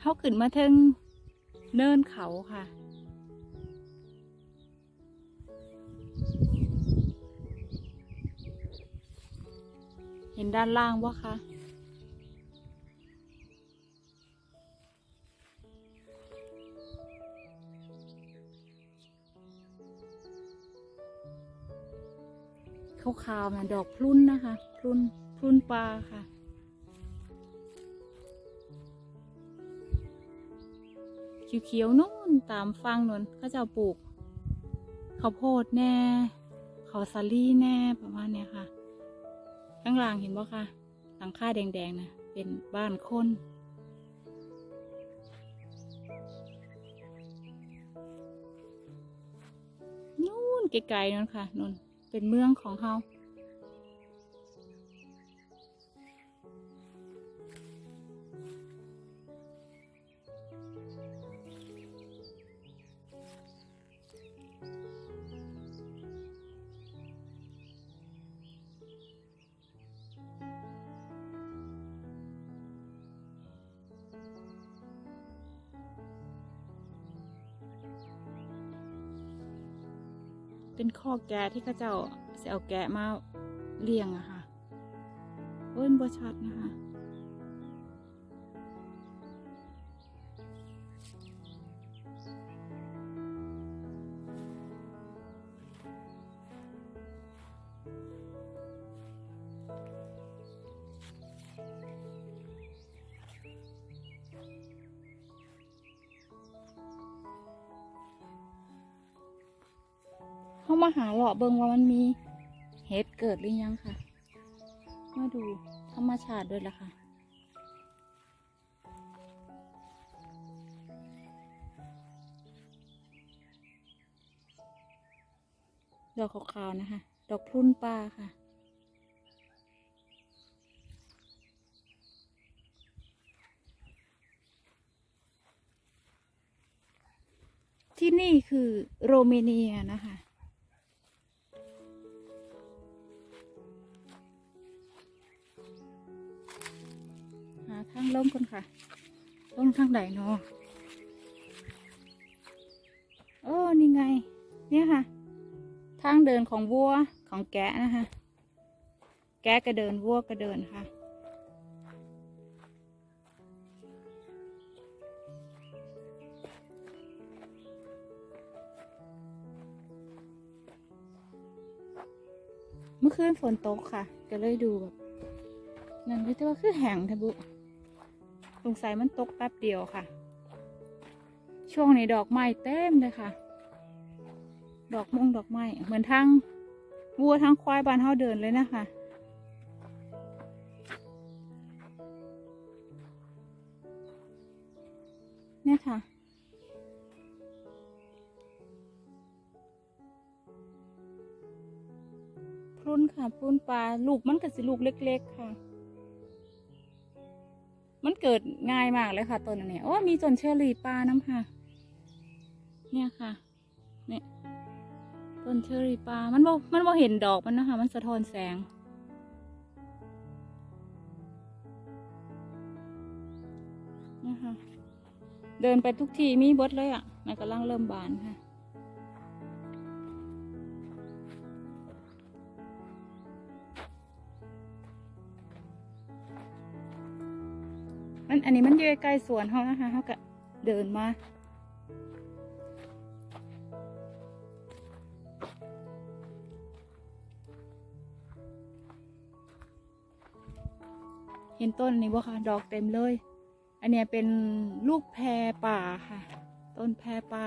เขาขึ้นมาถึงเนินเขาค่ะ เห็นด้านล่างวะคะขาวๆนะดอกพลุนนะคะ พลุนพลุนปลาค่ะ เขียวๆนู่นตามฟังนนเขาจะปลูกข้าวโพดแน่ข้าวสาลี่แน่ประมาณเนี้ยค่ะ ข้างล่างเห็นบ่คะหลังคาแดงๆนะเป็นบ้านคนนู่นไกลๆนั่นค่ะนู่นเป็นเมืองของเขา เป็นข้อแกะที่เขาเจ้าจะเอาแกะมาเลี้ยงอะค่ะเอ้ยบัวชัดนะคะ เข้ามาหาเลาะเบิงว่ามันมีเห็ดเกิดหรือยังค่ะ มาดูธรรมชาติด้วยล่ะค่ะดอกขาวๆนะคะ ดอกพรุนปลาค่ะ ที่นี่คือโรเมเนียนะคะ ทางลงก่อนค่ะลงทางไหนเนาะโอ้ นี่ไง เนี่ยค่ะ ทางเดินของวัวของแกะนะคะ แกะก็เดินวัวก็เดินค่ะ เมื่อคืนฝนตกค่ะ ก็เลยดูแบบนั่นเลยแต่ว่าคือแห้งทะบุ สงสัยมันตกแป๊บเดียวค่ะ ช่วงนี้ดอกไม้เต็มเลยค่ะ ดอกมงดอกไม้เหมือนทั้งวัวทั้งควายบ้านเฮาเดินเลยนะคะเนี่ยค่ะพรุนค่ะพรุนปลาลูกมันก็สิลูกเล็ก ๆ ค่ะ มันเกิดง่ายมากเลยค่ะต้นนี้โอ้มีจนเชอรี่ปลาน้ำค่ะ เนี่ยค่ะ เนี่ยต้นเชอรี่ปลา มันบ่มันบ่เห็นดอกมันนะคะ มันสะท้อนแสงเนี่ยค่ะเดินไปทุกทีมีบดเลยอะมันกำลังเริ่มบานค่ะ อันนี้มันอยู่ใกล้สวนเขานะคะเขาก็เดินมาเห็นต้นนี้บ่คะดอกเต็มเลย อันนี้เป็นลูกแพรป่าค่ะ ต้นแพรป่า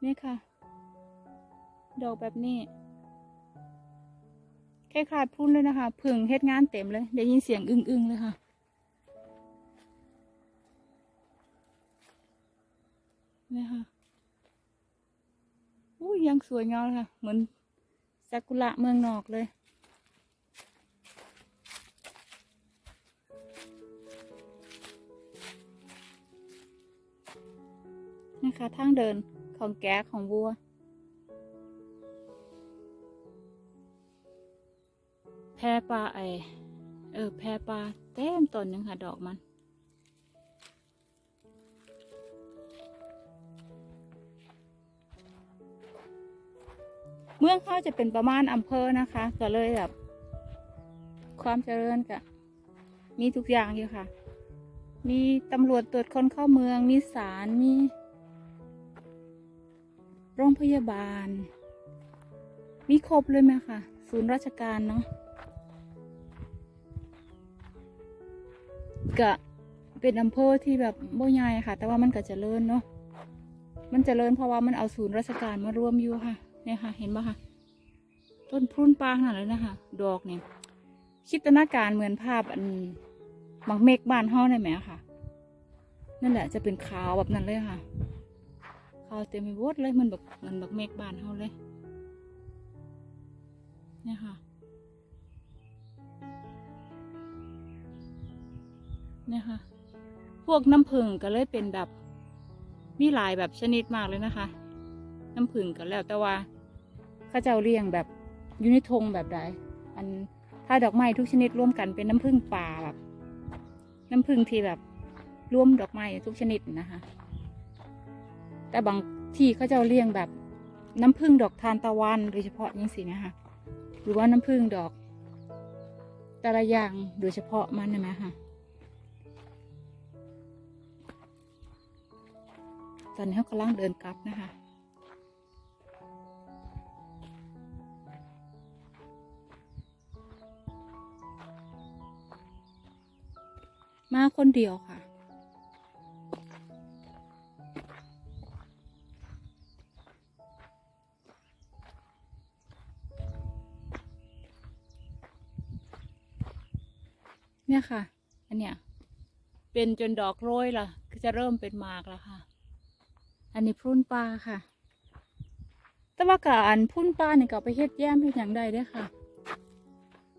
เนี่ยค่ะ ดอกแบบนี้ ล้ายๆพุ่นเลยนะคะผึ่งเฮ็ดงานเต็มเลยได้ยินเสียงอึ้งๆเลยค่ะนี่ค่ะอู้ยังสวยงามค่ะ เหมือนซากุระเมืองนอกเลยนะคะทางเดินของแก๊ของวัว แพรปลาไอเออ แพรปลาเต็มต้นหนึงค่ะ ดอกมัน เมืองเขาจะเป็นประมาณอำเภอนะคะ ก็เลยแบบ ความเจริญกะมีทุกอย่างอยู่ค่ะ มีตำรวจตรวจคนเข้าเมือง มีศาล มี โรงพยาบาล มีครบเลยไหมค่ะ ศูนย์ราชการเนาะ กะเป็นอำเภอที่แบบบ่ใหญ่ค่ะ แต่ว่ามันก็จเจริญเนาะ มันจเจริญเพราะว่ามันเอาศูนย์ราชการมารวมอยู่ค่ะ เนี่ยค่ะ เห็นปะคะต้นพรุนปลางนั่นเลยนะคะ ดอกเนี่ยคิดตนาการเหมือนภาพอันมักเมฆบ้านเฮาได้ไหมค่ะ นั่นแหละจะเป็นขาวแบบนั้นเลยค่ะ ขาวเต็มไปหมดเลยมันแบบเหมือนบักเมฆบ้านเฮาเลย เนี่ยค่ะ เนี่ยค่ะ พวกน้ำผึ้งก็เลยเป็นแบบ มีหลายแบบชนิดมากเลยนะคะ น้ำผึ้งก็แล้วแต่ว่าข้าเจ้าเลี้ยงแบบอยู่ในธงแบบใดอันถ้าดอกไม้ทุกชนิดร่วมกันเป็นน้ำผึ้งป่าแบบน้ำผึ้งที่แบบร่วมดอกไม้ทุกชนิดนะคะ แต่บางที่เขาจ้าเลี้ยงแบบน้ำผึ้งดอกทานตะวันโดยเฉพาะอยังสินะคะหรือว่าน้ำผึ้งดอกแต่ละอย่างโดยเฉพาะมันนะคะ อนนี้เขากำลังเดินกลับนะคะมาคนเดียวค่ะ เนี่ยค่ะ อันเนี้ย เป็นจนดอกโรยล่ะ ก็จะเริ่มเป็นมากแล้วค่ะ อันนี้พุ่นปลาค่ะ แต่ว่าการพุ่นปลาเนี่ยก็เอาไปเฮ็ดแย้มเฮ็ดอย่างใดได้ค่ะ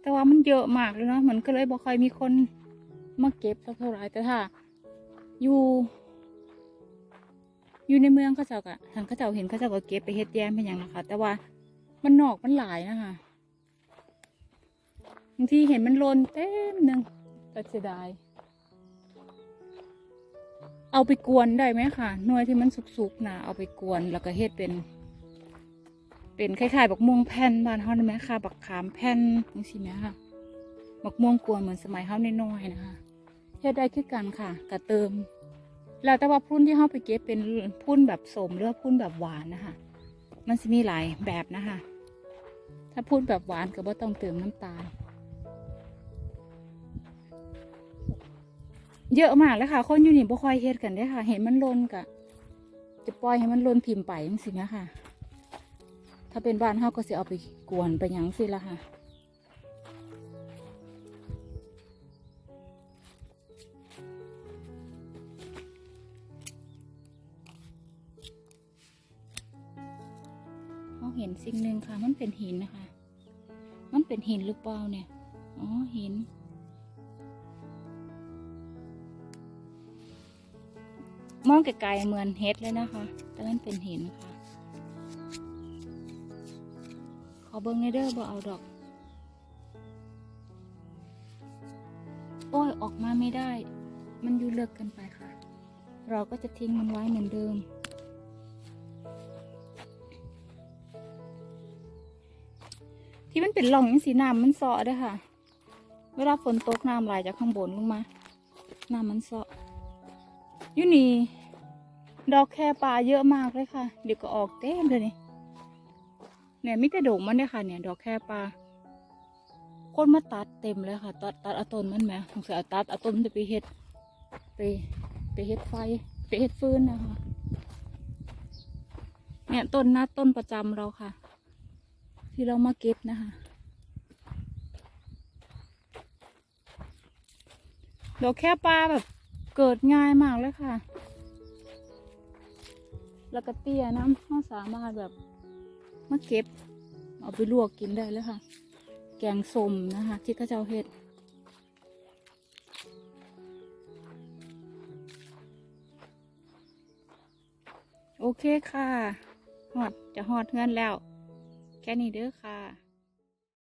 แต่ว่ามันเยอะมากเลยเนาะมันก็เลยบ่ค่อยมีคนมาเก็บสักเท่าไหร่แต่ถ้า อยู่ อยู่ในเมืองเขาเจ้าก็ทางเขาเจ้าเห็นเขาเจ้าก็เก็บไปเฮ็ดแย้มเป็นอย่างนะคะแต่ว่ามันนอกมันหลายนะคะบางทีเห็นมันลนเต็มหนึ่งแต่เสียดาย เอาไปกวนได้ไหมค่ะหน่วยที่มันสุกๆนะเอาไปกวนแล้วก็เฮ็ดเป็น เป็นคล้ายๆบักม่วงแผ่นบ้านเฮาได้ไหมค่ะ บักขามแผ่นจังซี่แหมค่ะบักม่วงกวนเหมือนสมัยเฮาน้อยๆนะคะเฮ็ดได้คือกันค่ะกระเติม แล้วแต่ว่าพุ่นที่เฮาไปเก็บเป็นพุ่นแบบสมหรือพุ่นแบบหวานนะคะมันสิมีหลายแบบนะคะ ถ้าพุ่นแบบหวานก็บ่ต้องเติมน้ำตาล เยอะมากเลยค่ะ คนอยู่นี่บ่ค่อยเฮ็ดกันได้ค่ะ เห็นมันลนกะ จะปล่อยให้มันลนพิมพ์ไปจังซี่นะค่ะ ถ้าเป็นบ้านเฮาก็สิเอาไปกวนไปหยังสิละค่ะ เขาเห็นสิ่งหนึ่งค่ะ มันเป็นหินนะคะ มันเป็นหินหรือเปล่าเนี่ย อ๋อหิน องไกลๆเหมือนเฮ็ดเลยนะคะ แต่มันเป็นหินค่ะ ขอเบิ้งในเด้อบ่เอาดอก โอ้ยออกมาไม่ได้ มันอยู่เลิกกันไปค่ะ เราก็จะทิ้งมันไว้เหมือนเดิมที่มันเป็นหล่องยังสีน้ำมันเซาะเด้วยค่ะ เวลาฝนตกน้ำไหลจากข้างบนลงมา น้ำมันเซาะอยู่นี่ ดอกแค่ปลาเยอะมากเลยค่ะ เดี๋ยวก็ออกเต็มเลยนี่เนี่ยมิแต่โด่งมันเนี่ยค่ะ เนี่ย ดอกแค่ปลาคนมาตัดเต็มเลยค่ะ ตัดตัดเอาต้นมันไหมสงสัยเอาตัดเอาต้นมันจะไปเฮ็ดไปไปเฮ็ดไฟไปเฮ็ดฟืนนะคะ เนี่ยต้นนัดต้นประจำเราค่ะ ที่เรามาเก็บนะคะ ดอกแค่ปลาแบบเกิดง่ายมากเลยค่ะ แล้วก็เตี้ยน้ำเราสามารถแบบมาเก็บ เอาไปลวกกินได้แล้วค่ะ แกงส้มนะคะ ที่ข้าเจ้าเห็ดโอเคค่ะหอดจะหอดเงินแล้ว แค่นี้เด้อค่ะ